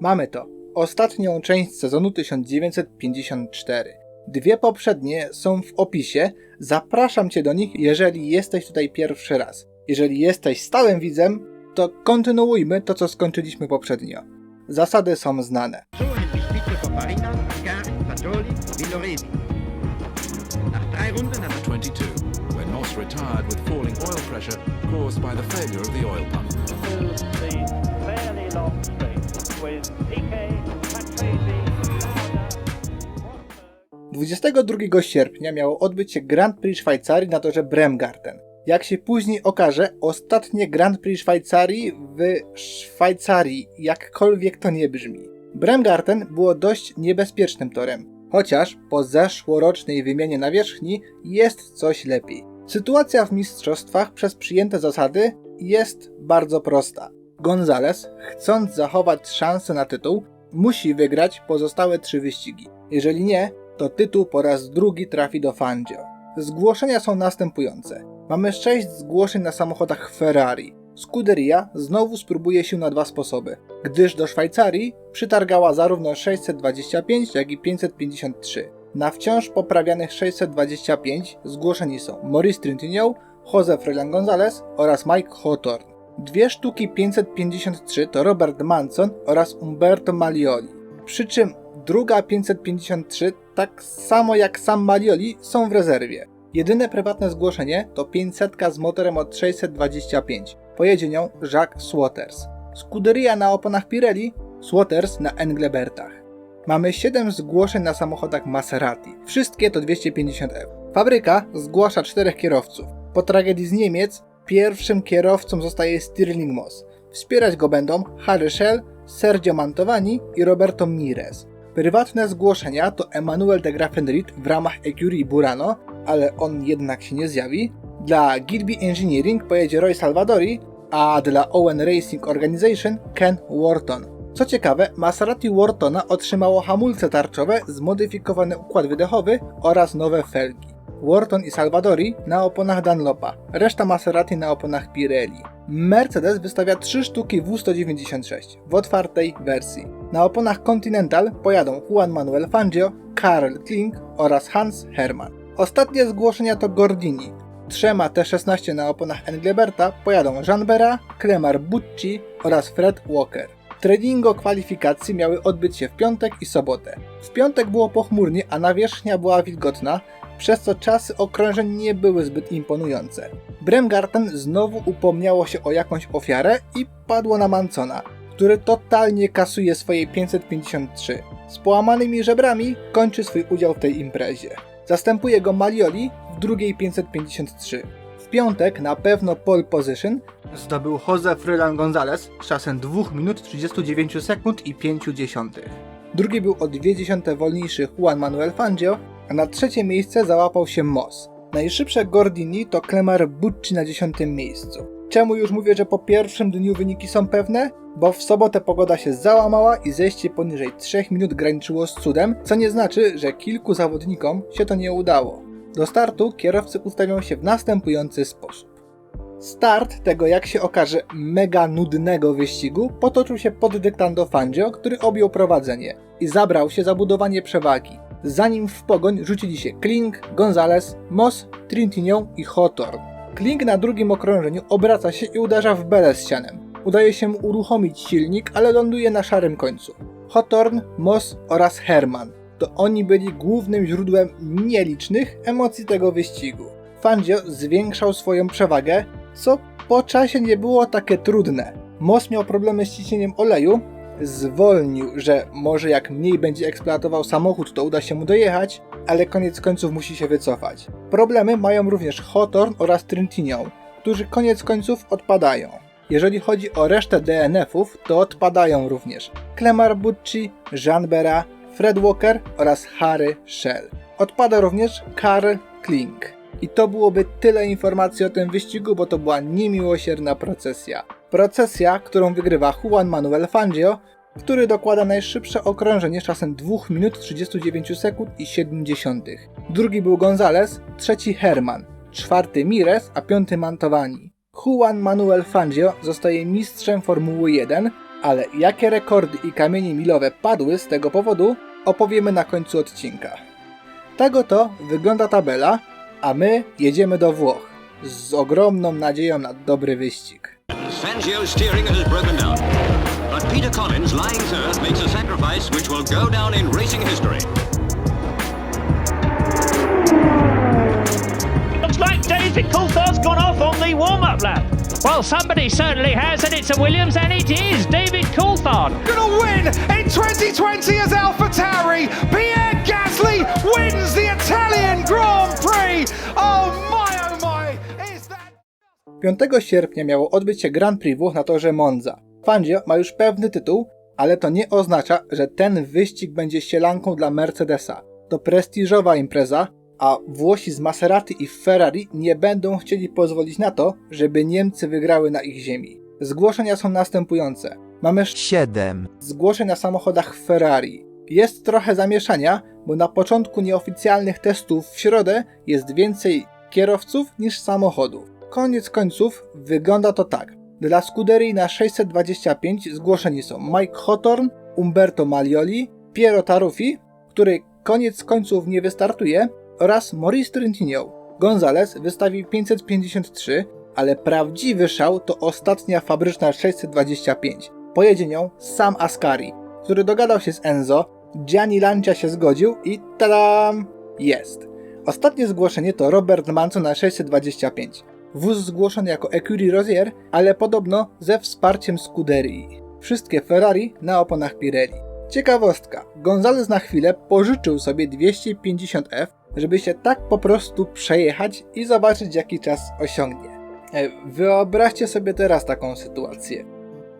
Mamy to. Ostatnią część sezonu 1954. Dwie poprzednie są w opisie. Zapraszam Cię do nich, jeżeli jesteś tutaj pierwszy raz. Jeżeli jesteś stałym widzem, to kontynuujmy to, co skończyliśmy poprzednio. Zasady są znane. So nennt sich Spitze vor Farina, Ascari, Fagioli, Villoresi. Nach drei Runden hat 22, when Moss retired with falling oil pressure caused by the failure of the oil pump. 22 sierpnia miało odbyć się Grand Prix Szwajcarii na torze Bremgarten. Jak się później okaże, ostatnie Grand Prix Szwajcarii w Szwajcarii, jakkolwiek to nie brzmi. Bremgarten było dość niebezpiecznym torem, chociaż po zeszłorocznej wymianie nawierzchni jest coś lepiej. Sytuacja w mistrzostwach przez przyjęte zasady jest bardzo prosta. Gonzales, chcąc zachować szansę na tytuł, musi wygrać pozostałe trzy wyścigi. Jeżeli nie, to tytuł po raz drugi trafi do Fangio. Zgłoszenia są następujące. Mamy 6 zgłoszeń na samochodach Ferrari. Scuderia znowu spróbuje się na dwa sposoby, gdyż do Szwajcarii przytargała zarówno 625, jak i 553. Na wciąż poprawianych 625 zgłoszeni są Maurice Trintignant, Jose Froilan Gonzalez oraz Mike Hawthorne. Dwie sztuki 553 to Robert Manson oraz Umberto Malioli. Przy czym druga 553, tak samo jak sam Malioli, są w rezerwie. Jedyne prywatne zgłoszenie to 500 z motorem od 625. Pojedzie nią Jacques Swatters. Scuderia na oponach Pirelli, Swatters na Englebertach. Mamy 7 zgłoszeń na samochodach Maserati. Wszystkie to 250 euro. Fabryka zgłasza czterech kierowców. Po tragedii z Niemiec pierwszym kierowcą zostaje Stirling Moss. Wspierać go będą Harry Schell, Sergio Mantovani i Roberto Mires. Prywatne zgłoszenia to Emmanuel de Graffenried w ramach Ecurie Burano, ale on jednak się nie zjawi. Dla Gilby Engineering pojedzie Roy Salvadori, a dla Owen Racing Organization Ken Wharton. Co ciekawe, Maserati Whartona otrzymało hamulce tarczowe, zmodyfikowany układ wydechowy oraz nowe felgi. Wharton i Salvadori na oponach Dunlopa, reszta Maserati na oponach Pirelli. Mercedes wystawia 3 sztuki W196 w otwartej wersji. Na oponach Continental pojadą Juan Manuel Fangio, Karl Klink oraz Hans Hermann. Ostatnie zgłoszenia to Gordini. Trzema T16 na oponach Engleberta pojadą Jean Bera, Clemar Bucci oraz Fred Walker. Treningo kwalifikacji miały odbyć się w piątek i sobotę. W piątek było pochmurnie, a nawierzchnia była wilgotna, przez co czasy okrążeń nie były zbyt imponujące. Bremgarten znowu upomniało się o jakąś ofiarę i padło na Mancona, który totalnie kasuje swoje 553. Z połamanymi żebrami kończy swój udział w tej imprezie. Zastępuje go Malioli w drugiej 553. W piątek na pewno pole position zdobył Jose Frylan Gonzalez czasem 2 minut 39 sekund i 5 dziesiątych. Drugi był o 2 dziesiąte wolniejszy Juan Manuel Fangio, a na trzecie miejsce załapał się Moss. Najszybsze Gordini to Clemar Bucci na dziesiątym miejscu. Czemu już mówię, że po pierwszym dniu wyniki są pewne? Bo w sobotę pogoda się załamała i zejście poniżej 3 minut graniczyło z cudem, co nie znaczy, że kilku zawodnikom się to nie udało. Do startu kierowcy ustawią się w następujący sposób. Start tego, jak się okaże, mega nudnego wyścigu potoczył się pod dyktando Fangio, który objął prowadzenie i zabrał się za budowanie przewagi. Zanim w pogoń rzucili się Klink, Gonzales, Moss, Trintignant i Hawthorne. Klink na drugim okrążeniu obraca się i uderza w belę z sianem. Udaje się mu uruchomić silnik, ale ląduje na szarym końcu. Hawthorne, Moss oraz Herman. To oni byli głównym źródłem nielicznych emocji tego wyścigu. Fangio zwiększał swoją przewagę, co po czasie nie było takie trudne. Moss miał problemy z ciśnieniem oleju, zwolnił, że może jak mniej będzie eksploatował samochód, to uda się mu dojechać, ale koniec końców musi się wycofać. Problemy mają również Hawthorne oraz Trintignant, którzy koniec końców odpadają. Jeżeli chodzi o resztę DNF-ów, to odpadają również Clemar Bucci, Jean Bera, Fred Walker oraz Harry Schell. Odpada również Karl Klink. I to byłoby tyle informacji o tym wyścigu, bo to była niemiłosierna procesja. Procesja, którą wygrywa Juan Manuel Fangio, który dokłada najszybsze okrążenie czasem 2 minut 39 sekund i 70. Drugi był Gonzales, trzeci Herman, czwarty Mires, a piąty Mantovani. Juan Manuel Fangio zostaje mistrzem Formuły 1, Ale jakie rekordy i kamienie milowe padły z tego powodu, opowiemy na końcu odcinka. Tak oto wygląda tabela, a my jedziemy do Włoch z ogromną nadzieją na dobry wyścig. Fangio steering has broken down. But Peter Collins, lying third, makes a sacrifice which will go down in racing history. Looks like David Coulthard's gone off on the warm-up lap. Well, somebody certainly has, and it's a Williams, and it is David Coulthard. Gonna win in 2020 as Alpha Tauri. Pierre Gasly wins the Italian Grand Prix. Oh 5 sierpnia miało odbyć się Grand Prix Włoch na torze Monza. Fangio ma już pewny tytuł, ale to nie oznacza, że ten wyścig będzie sielanką dla Mercedesa. To prestiżowa impreza, a Włosi z Maserati i Ferrari nie będą chcieli pozwolić na to, żeby Niemcy wygrały na ich ziemi. Zgłoszenia są następujące. Mamy 7, zgłoszeń na samochodach Ferrari. Jest trochę zamieszania, bo na początku nieoficjalnych testów w środę jest więcej kierowców niż samochodów. Koniec końców wygląda to tak. Dla Scuderii na 625 zgłoszeni są Mike Hawthorne, Umberto Malioli, Piero Taruffi, który koniec końców nie wystartuje, oraz Maurice Trentino. Gonzalez wystawił 553, ale prawdziwy szał to ostatnia fabryczna 625. Pojedzie nią sam Ascari, który dogadał się z Enzo, Gianni Lancia się zgodził i tadam! Jest. Ostatnie zgłoszenie to Robert Manco na 625. Wóz zgłoszony jako Ecurie Rosier, ale podobno ze wsparciem Scuderii. Wszystkie Ferrari na oponach Pirelli. Ciekawostka, Gonzalez na chwilę pożyczył sobie 250F, żeby się tak po prostu przejechać i zobaczyć jaki czas osiągnie. E, Wyobraźcie sobie teraz taką sytuację.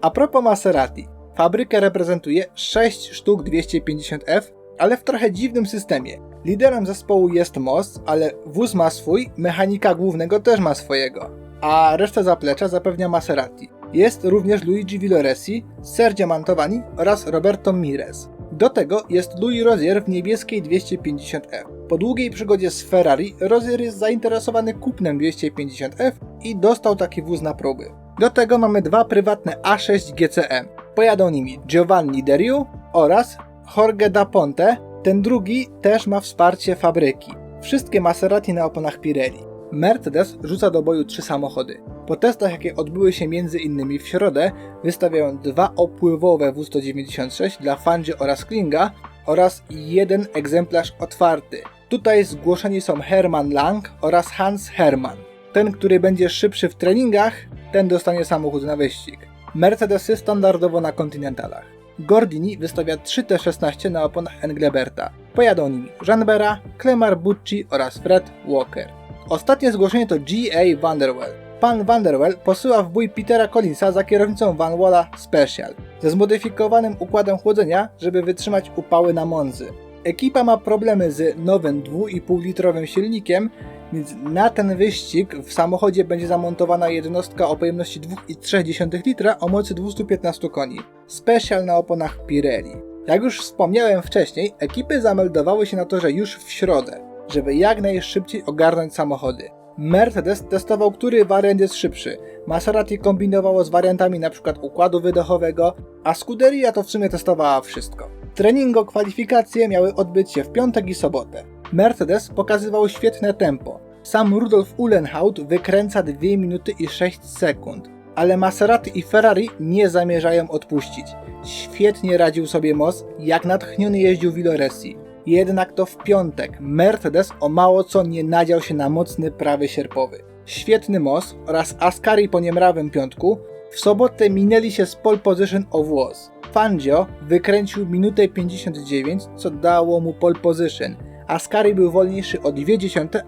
A propos Maserati, fabrykę reprezentuje 6 sztuk 250F, ale w trochę dziwnym systemie. Liderem zespołu jest Moss, ale wóz ma swój, mechanika głównego też ma swojego, a resztę zaplecza zapewnia Maserati. Jest również Luigi Villoresi, Sergio Mantovani oraz Roberto Mires. Do tego jest Louis Rozier w niebieskiej 250F. Po długiej przygodzie z Ferrari, Rozier jest zainteresowany kupnem 250F i dostał taki wóz na próby. Do tego mamy dwa prywatne A6 GCM. Pojadą nimi Giovanni Deriu oraz Jorge da Ponte. Ten drugi też ma wsparcie fabryki. Wszystkie Maserati na oponach Pirelli. Mercedes rzuca do boju trzy samochody. Po testach, jakie odbyły się między innymi w środę, wystawiają dwa opływowe W196 dla Fangio oraz Klinga oraz jeden egzemplarz otwarty. Tutaj zgłoszeni są Hermann Lang oraz Hans Hermann. Ten, który będzie szybszy w treningach, ten dostanie samochód na wyścig. Mercedesy standardowo na kontynentalach. Gordini wystawia 3 T16 na oponach Engleberta. Pojadą nimi Jeanbera, Clemar Bucci oraz Fred Walker. Ostatnie zgłoszenie to G.A. Vanderwell. Pan Vanderwell posyła w bój Petera Collinsa za kierownicą Van Walla Special ze zmodyfikowanym układem chłodzenia, żeby wytrzymać upały na Monzy. Ekipa ma problemy z nowym 2,5 litrowym silnikiem, więc na ten wyścig w samochodzie będzie zamontowana jednostka o pojemności 2,3 litra o mocy 215 koni. Special na oponach Pirelli. Jak już wspomniałem wcześniej, ekipy zameldowały się na torze już w środę, żeby jak najszybciej ogarnąć samochody. Mercedes testował, który wariant jest szybszy. Maserati kombinowało z wariantami np. układu wydechowego, a Scuderia to w sumie testowała wszystko. Treningo kwalifikacje miały odbyć się w piątek i sobotę. Mercedes pokazywał świetne tempo. Sam Rudolf Uhlenhaut wykręca 2 minuty i 6 sekund. Ale Maserati i Ferrari nie zamierzają odpuścić. Świetnie radził sobie Moss, jak natchniony jeździł Villoresi. Jednak to w piątek Mercedes o mało co nie nadział się na mocny prawy sierpowy. Świetny Moss oraz Ascari po niemrawym piątku w sobotę minęli się z pole position o włos. Fangio wykręcił minutę 59, co dało mu pole position. Ascari był wolniejszy o 2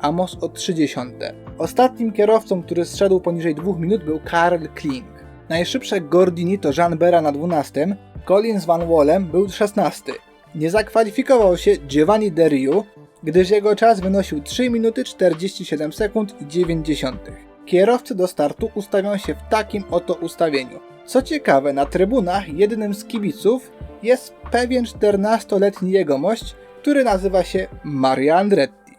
a Moss o 30. Ostatnim kierowcą, który zszedł poniżej 2 minut był Karl Kling. Najszybsze Gordini to Jean Bera na 12, Collins Van Wallem był 16. Nie zakwalifikował się Giovanni Deriu, gdyż jego czas wynosił 3 minuty 47 sekund i 90. Kierowcy do startu ustawią się w takim oto ustawieniu. Co ciekawe, na trybunach jednym z kibiców jest pewien 14-letni jegomość, który nazywa się Mario Andretti.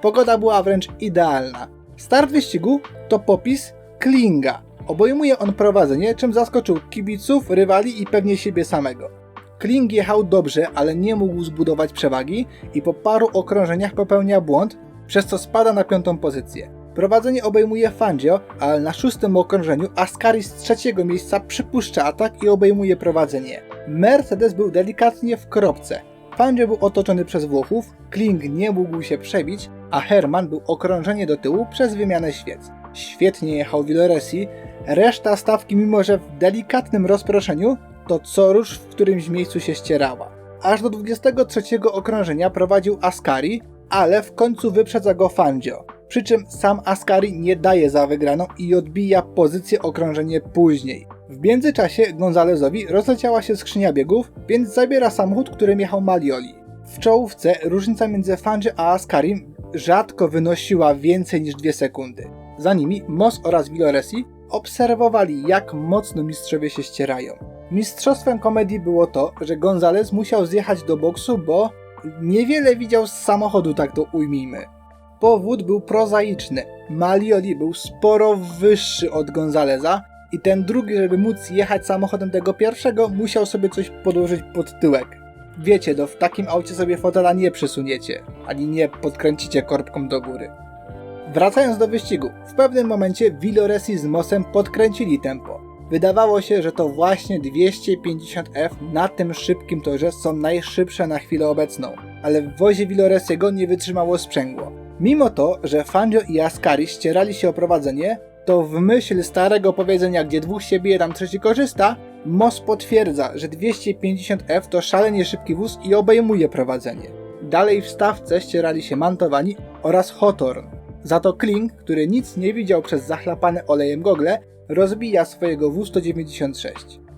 Pogoda była wręcz idealna. Start wyścigu to popis Klinga. Obejmuje on prowadzenie, czym zaskoczył kibiców, rywali i pewnie siebie samego. Kling jechał dobrze, ale nie mógł zbudować przewagi i po paru okrążeniach popełnia błąd, przez co spada na piątą pozycję. Prowadzenie obejmuje Fangio, ale na szóstym okrążeniu Ascari z trzeciego miejsca przypuszcza atak i obejmuje prowadzenie. Mercedes był delikatnie w kropce. Fangio był otoczony przez Włochów, Kling nie mógł się przebić, a Herman był okrążenie do tyłu przez wymianę świec. Świetnie jechał Villoresi, reszta stawki mimo że w delikatnym rozproszeniu, to co rusz w którymś miejscu się ścierała. Aż do 23 okrążenia prowadził Ascari, ale w końcu wyprzedza go Fangio. Przy czym sam Ascari nie daje za wygraną i odbija pozycję okrążenie później. W międzyczasie Gonzalezowi rozleciała się skrzynia biegów, więc zabiera samochód, którym jechał Malioli. W czołówce różnica między Fangio a Ascarim rzadko wynosiła więcej niż 2 sekundy. Za nimi Moss oraz Villoresi obserwowali jak mocno mistrzowie się ścierają. Mistrzostwem komedii było to, że Gonzalez musiał zjechać do boksu, bo niewiele widział z samochodu, tak to ujmijmy. Powód był prozaiczny. Malioli był sporo wyższy od Gonzaleza i ten drugi, żeby móc jechać samochodem tego pierwszego, musiał sobie coś podłożyć pod tyłek. Wiecie, no w takim aucie sobie fotela nie przysuniecie, ani nie podkręcicie korbką do góry. Wracając do wyścigu, w pewnym momencie Villoresi z Mossem podkręcili tempo. Wydawało się, że to właśnie 250F na tym szybkim torze są najszybsze na chwilę obecną, ale w wozie Villoresiego nie wytrzymało sprzęgło. Mimo to, że Fangio i Ascari ścierali się o prowadzenie, to w myśl starego powiedzenia, gdzie dwóch się bije, tam trzeci korzysta, Moss potwierdza, że 250F to szalenie szybki wóz i obejmuje prowadzenie. Dalej w stawce ścierali się Mantowani oraz Hawthorne. Za to Kling, który nic nie widział przez zachlapane olejem gogle, rozbija swojego W-196.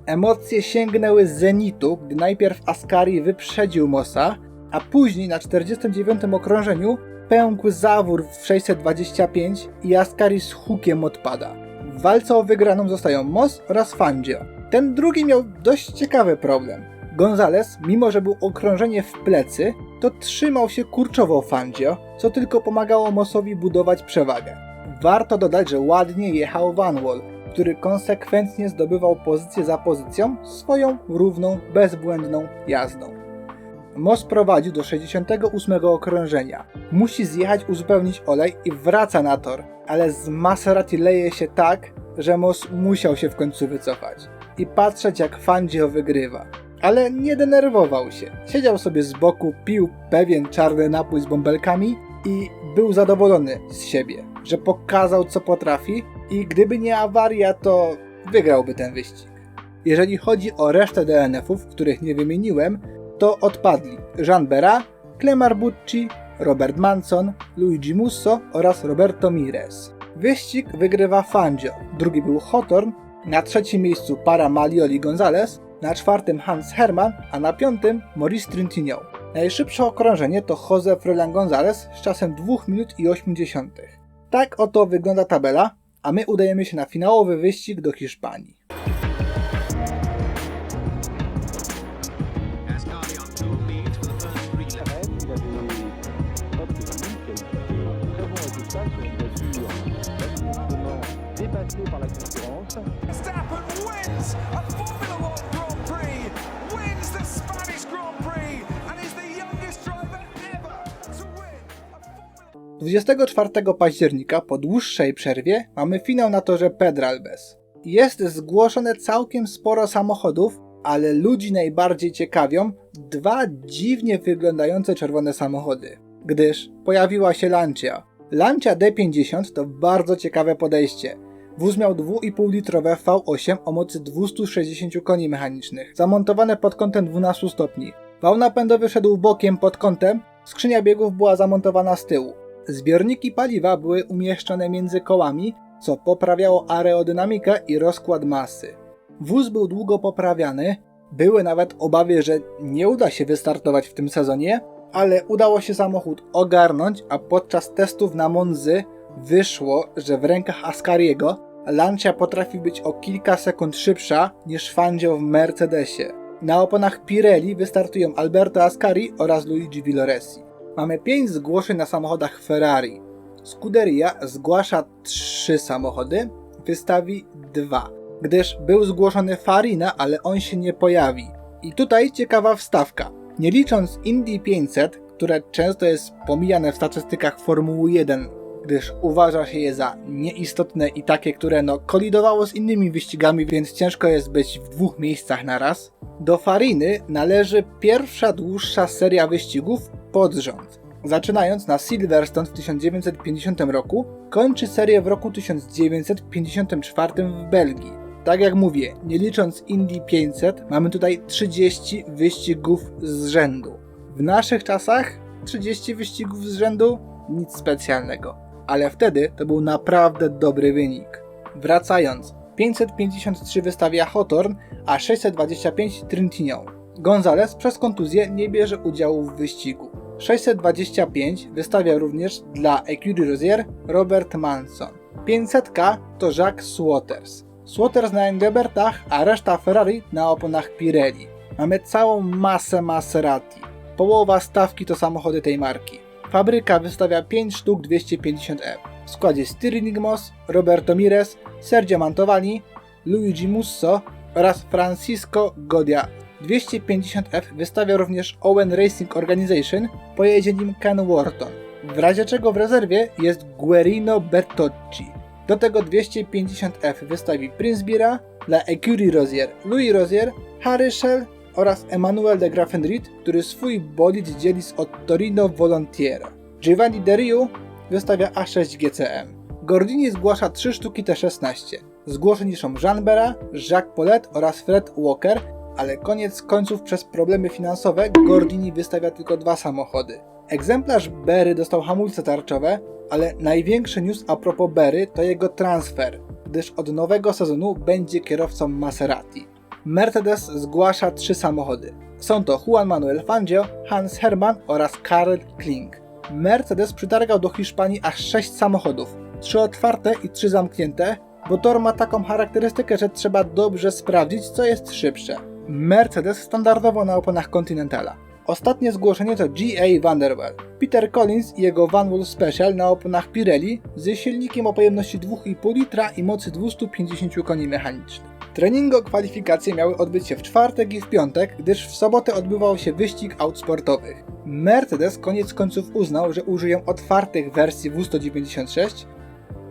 Emocje sięgnęły zenitu, gdy najpierw Ascari wyprzedził Mossa, a później na 49 okrążeniu pękł zawór w 625 i Ascari z hukiem odpada. W walce o wygraną zostają Moss oraz Fangio. Ten drugi miał dość ciekawy problem. Gonzales, mimo że był okrążenie w plecy, to trzymał się kurczowo Fangio, co tylko pomagało Mossowi budować przewagę. Warto dodać, że ładnie jechał Van Wall, który konsekwentnie zdobywał pozycję za pozycją swoją równą, bezbłędną jazdą. Moss prowadzi do 68 okrążenia. Musi zjechać, uzupełnić olej i wraca na tor, ale z Maserati leje się tak, że Moss musiał się w końcu wycofać i patrzeć jak Fangio wygrywa. Ale nie denerwował się. Siedział sobie z boku, pił pewien czarny napój z bąbelkami i był zadowolony z siebie, że pokazał co potrafi i gdyby nie awaria, to wygrałby ten wyścig. Jeżeli chodzi o resztę DNF-ów, których nie wymieniłem, to odpadli Jean Bera, Clemar Bucci, Robert Manson, Luigi Musso oraz Roberto Mires. Wyścig wygrywa Fangio, drugi był Hawthorne, na trzecim miejscu para Malioli Gonzalez, na czwartym Hans Hermann, a na piątym Maurice Trintignant. Najszybsze okrążenie to Jose Froilan Gonzalez z czasem 2 minut i 80. Tak oto wygląda tabela, a my udajemy się na finałowy wyścig do Hiszpanii. 24 października, po dłuższej przerwie, mamy finał na torze Pedralbes. Jest zgłoszone całkiem sporo samochodów, ale ludzi najbardziej ciekawią dwa dziwnie wyglądające czerwone samochody. Gdyż pojawiła się Lancia. Lancia D50 to bardzo ciekawe podejście. Wóz miał 2,5 litrowe V8 o mocy 260 koni mechanicznych, zamontowane pod kątem 12 stopni. Wał napędowy szedł bokiem pod kątem, skrzynia biegów była zamontowana z tyłu. Zbiorniki paliwa były umieszczone między kołami, co poprawiało aerodynamikę i rozkład masy. Wóz był długo poprawiany, były nawet obawy, że nie uda się wystartować w tym sezonie, ale udało się samochód ogarnąć, a podczas testów na Monzy wyszło, że w rękach Ascariego Lancia potrafi być o kilka sekund szybsza niż Fangio w Mercedesie. Na oponach Pirelli wystartują Alberto Ascari oraz Luigi Villoresi. Mamy 5 zgłoszeń na samochodach Ferrari. Scuderia zgłasza 3 samochody, wystawi dwa, gdyż był zgłoszony Farina, ale on się nie pojawi. I tutaj ciekawa wstawka. Nie licząc Indy 500, które często jest pomijane w statystykach Formuły 1, gdyż uważa się je za nieistotne i takie, które no kolidowało z innymi wyścigami, więc ciężko jest być w dwóch miejscach na raz. Do Fariny należy pierwsza dłuższa seria wyścigów pod rząd. Zaczynając na Silverstone w 1950 roku, kończy serię w roku 1954 w Belgii. Tak jak mówię, nie licząc Indy 500, mamy tutaj 30 wyścigów z rzędu. W naszych czasach 30 wyścigów z rzędu nic specjalnego, ale wtedy to był naprawdę dobry wynik. Wracając, 553 wystawia Hawthorne, a 625 Trentino. Gonzales przez kontuzję nie bierze udziału w wyścigu. 625 wystawia również dla Ecurie Rosier Robert Manson. 500 to Jacques Swatters. Swatters na Engelbertach, a reszta Ferrari na oponach Pirelli. Mamy całą masę Maserati. Połowa stawki to samochody tej marki. Fabryka wystawia 5 sztuk 250F. W składzie Stirling Moss, Roberto Mires, Sergio Mantovani, Luigi Musso oraz Francisco Godia. 250F wystawia również Owen Racing Organization, pojedzie nim Ken Wharton. W razie czego w rezerwie jest Guerino Bertocci. Do tego 250F wystawi Prince Bira, dla Ecurie Rosier Louis Rosier, Harry Schell oraz Emmanuel de Graffenried, który swój bolid dzieli z Ottorino Volontieri. Giovanni De Riu wystawia A6 GCM. Gordini zgłasza 3 sztuki T16. Zgłoszeni są Jean Bera, Jacques Paulette oraz Fred Walker, ale koniec końców przez problemy finansowe Gordini wystawia tylko dwa samochody. Egzemplarz Berry dostał hamulce tarczowe, ale największy news a propos Berry to jego transfer, gdyż od nowego sezonu będzie kierowcą Maserati. Mercedes zgłasza trzy samochody. Są to Juan Manuel Fangio, Hans Hermann oraz Karl Kling. Mercedes przytargał do Hiszpanii aż 6 samochodów, 3 otwarte i 3 zamknięte, bo tor ma taką charakterystykę, że trzeba dobrze sprawdzić, co jest szybsze. Mercedes standardowo na oponach Continentala. Ostatnie zgłoszenie to G.A. Vanderwell. Peter Collins i jego Van Wall Special na oponach Pirelli ze silnikiem o pojemności 2,5 litra i mocy 250 koni mechanicznych. Treningo kwalifikacje miały odbyć się w czwartek i w piątek, gdyż w sobotę odbywał się wyścig aut sportowych. Mercedes koniec końców uznał, że użyją otwartych wersji W196.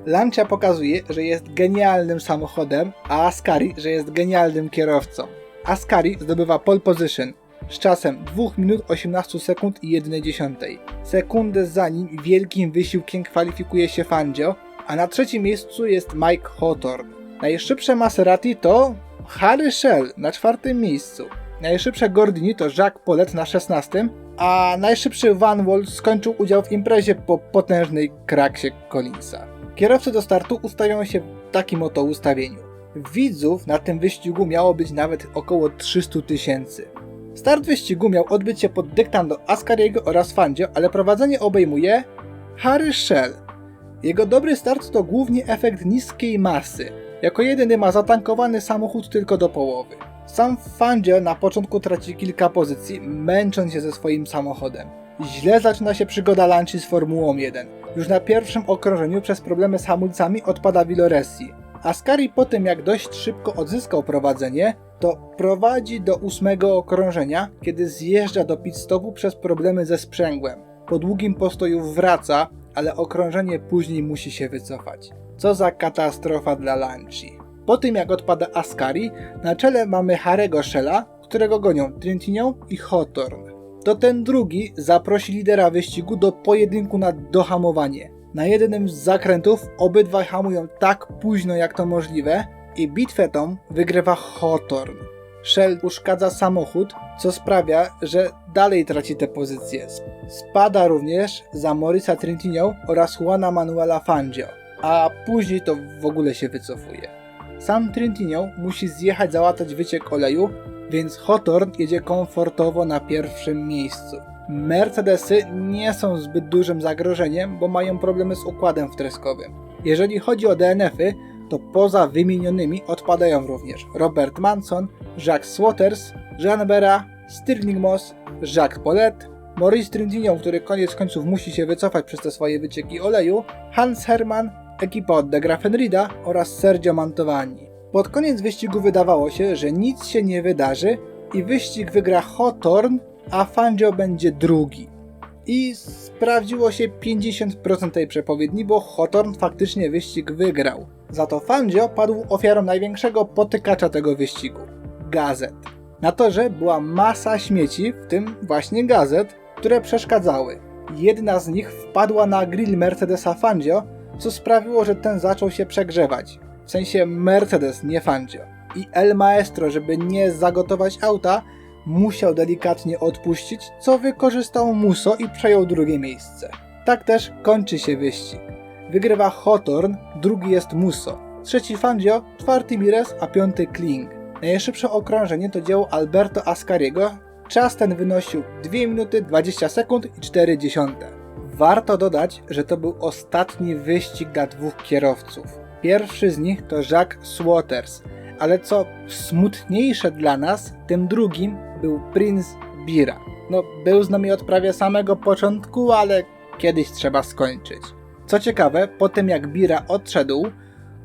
Lancia pokazuje, że jest genialnym samochodem, a Ascari, że jest genialnym kierowcą. Ascari zdobywa pole position z czasem 2 minut 18 sekund i 1 dziesiątej. Sekundę za nim wielkim wysiłkiem kwalifikuje się Fangio, a na trzecim miejscu jest Mike Hawthorne. Najszybsze Maserati to Harry Schell na czwartym miejscu. Najszybsze Gordini to Jacques Paulette na 16, a najszybszy Van Wall skończył udział w imprezie po potężnej kraksie Collinsa. Kierowcy do startu ustawiają się w takim oto ustawieniu. Widzów na tym wyścigu miało być nawet około 300 tysięcy. Start wyścigu miał odbyć się pod dyktando Ascariego oraz Fangio, ale prowadzenie obejmuje Harry Schell. Jego dobry start to głównie efekt niskiej masy. Jako jedyny ma zatankowany samochód tylko do połowy. Sam Fangio na początku traci kilka pozycji, męcząc się ze swoim samochodem. Źle zaczyna się przygoda Lanci z Formułą 1. Już na pierwszym okrążeniu przez problemy z hamulcami odpada Villoresi. Ascari po tym jak dość szybko odzyskał prowadzenie, to prowadzi do ósmego okrążenia, kiedy zjeżdża do pit stopu przez problemy ze sprzęgłem. Po długim postoju wraca, ale okrążenie później musi się wycofać. Co za katastrofa dla Lanci. Po tym jak odpada Ascari, na czele mamy Harego Schella, którego gonią Trentino i Hawthorne. To ten drugi zaprosi lidera wyścigu do pojedynku na dohamowanie. Na jednym z zakrętów obydwaj hamują tak późno jak to możliwe i bitwę tą wygrywa Hawthorne. Shell uszkadza samochód, co sprawia, że dalej traci tę pozycję. Spada również za Morisa Trentino oraz Juana Manuela Fangio, a później to w ogóle się wycofuje. Sam Trentino musi zjechać załatać wyciek oleju, więc Hawthorne jedzie komfortowo na pierwszym miejscu. Mercedesy nie są zbyt dużym zagrożeniem, bo mają problemy z układem wtreskowym. Jeżeli chodzi o DNF-y, to poza wymienionymi odpadają również Robert Manson, Jacques Swatters, Jean Bera, Stirling Moss, Jacques Paulette, Maurice Trentino, który koniec końców musi się wycofać przez te swoje wycieki oleju, Hans Hermann ekipa od De oraz Sergio Mantovani. Pod koniec wyścigu wydawało się, że nic się nie wydarzy i wyścig wygra Hawthorne, a Fangio będzie drugi. I sprawdziło się 50% tej przepowiedni, bo Hawthorne faktycznie wyścig wygrał. Za to Fangio padł ofiarą największego potykacza tego wyścigu gazet. Na torze była masa śmieci, w tym właśnie gazet, które przeszkadzały. Jedna z nich wpadła na grill Mercedesa Fangio, co sprawiło, że ten zaczął się przegrzewać. W sensie Mercedes, nie Fangio. I El Maestro, żeby nie zagotować auta, musiał delikatnie odpuścić, co wykorzystał Muso i przejął drugie miejsce. Tak też kończy się wyścig. Wygrywa Hawthorne, drugi jest Muso, trzeci Fangio, czwarty Mires, a piąty Kling. Najszybsze okrążenie to dzieło Alberto Ascariego. Czas ten wynosił 2 minuty 20 sekund i 4 dziesiąte. Warto dodać, że to był ostatni wyścig dla dwóch kierowców. Pierwszy z nich to Jacques Swatters, ale co smutniejsze dla nas, tym drugim był Prince Bira. No, był z nami od prawie samego początku, ale kiedyś trzeba skończyć. Co ciekawe, po tym jak Bira odszedł,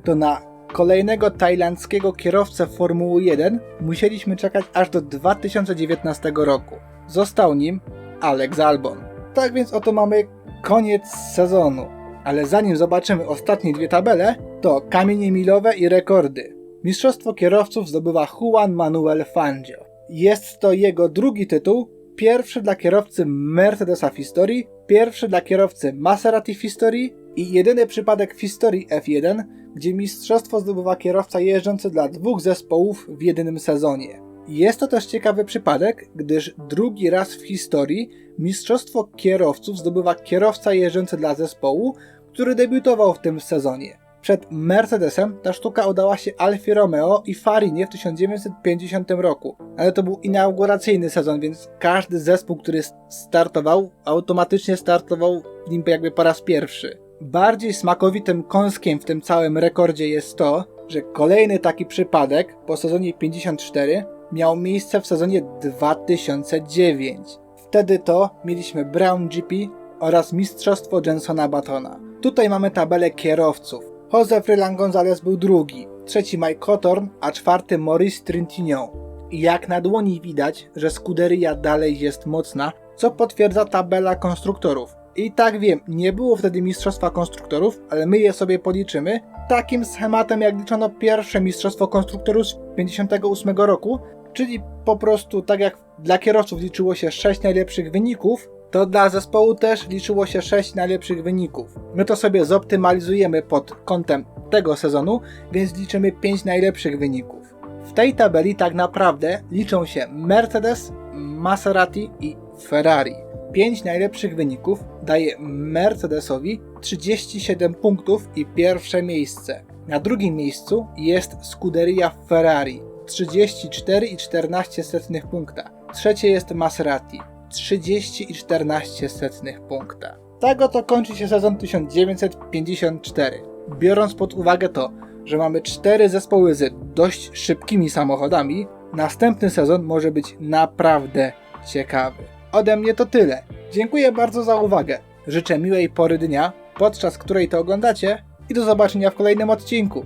to na kolejnego tajlandzkiego kierowcę Formuły 1 musieliśmy czekać aż do 2019 roku. Został nim Alex Albon. Tak więc oto mamy koniec sezonu. Ale zanim zobaczymy ostatnie dwie tabele, to kamienie milowe i rekordy. Mistrzostwo kierowców zdobywa Juan Manuel Fangio. Jest to jego drugi tytuł, pierwszy dla kierowcy Mercedesa w historii, pierwszy dla kierowcy Maserati w historii i jedyny przypadek w historii F1, gdzie mistrzostwo zdobywa kierowca jeżdżący dla dwóch zespołów w jednym sezonie. Jest to też ciekawy przypadek, gdyż drugi raz w historii mistrzostwo kierowców zdobywa kierowca jeżdżący dla zespołu, który debiutował w tym sezonie. Przed Mercedesem ta sztuka udała się Alfie Romeo i Farinie w 1950 roku, ale to był inauguracyjny sezon, więc każdy zespół, który startował, automatycznie startował w nim jakby po raz pierwszy. Bardziej smakowitym kąskiem w tym całym rekordzie jest to, że kolejny taki przypadek po sezonie 54 miał miejsce w sezonie 2009. Wtedy to mieliśmy Brown GP oraz Mistrzostwo Jensona Batona. Tutaj mamy tabelę kierowców. Jose Freeland Gonzalez był drugi, trzeci Mike Cottorn, a czwarty Maurice Trintignant. I jak na dłoni widać, że Scuderia dalej jest mocna, co potwierdza tabela konstruktorów. I tak wiem, nie było wtedy Mistrzostwa Konstruktorów, ale my je sobie policzymy takim schematem jak liczono pierwsze Mistrzostwo Konstruktorów z 58 roku, czyli po prostu tak jak dla kierowców liczyło się 6 najlepszych wyników, to dla zespołu też liczyło się 6 najlepszych wyników. My to sobie zoptymalizujemy pod kątem tego sezonu, więc liczymy 5 najlepszych wyników. W tej tabeli tak naprawdę liczą się Mercedes, Maserati i Ferrari. 5 najlepszych wyników daje Mercedesowi 37 punktów i pierwsze miejsce. Na drugim miejscu jest Scuderia Ferrari 34,14 punkta. Trzecie jest Maserati 30,14 punkta. Tak oto kończy się sezon 1954. Biorąc pod uwagę to, że mamy cztery zespoły z dość szybkimi samochodami, następny sezon może być naprawdę ciekawy. Ode mnie to tyle. Dziękuję bardzo za uwagę. Życzę miłej pory dnia, podczas której to oglądacie i do zobaczenia w kolejnym odcinku.